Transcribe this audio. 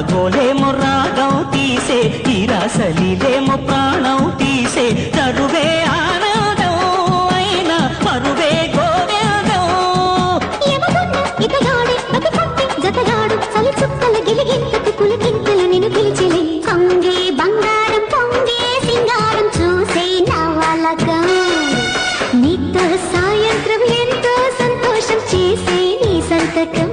తగ్గోలేమో రాగం తీసే తీరాసలిదేమో ప్రాణం తీసే చదువే సాయంత్రం ఎంతో సంతోషం చేసే నీ సంతకం.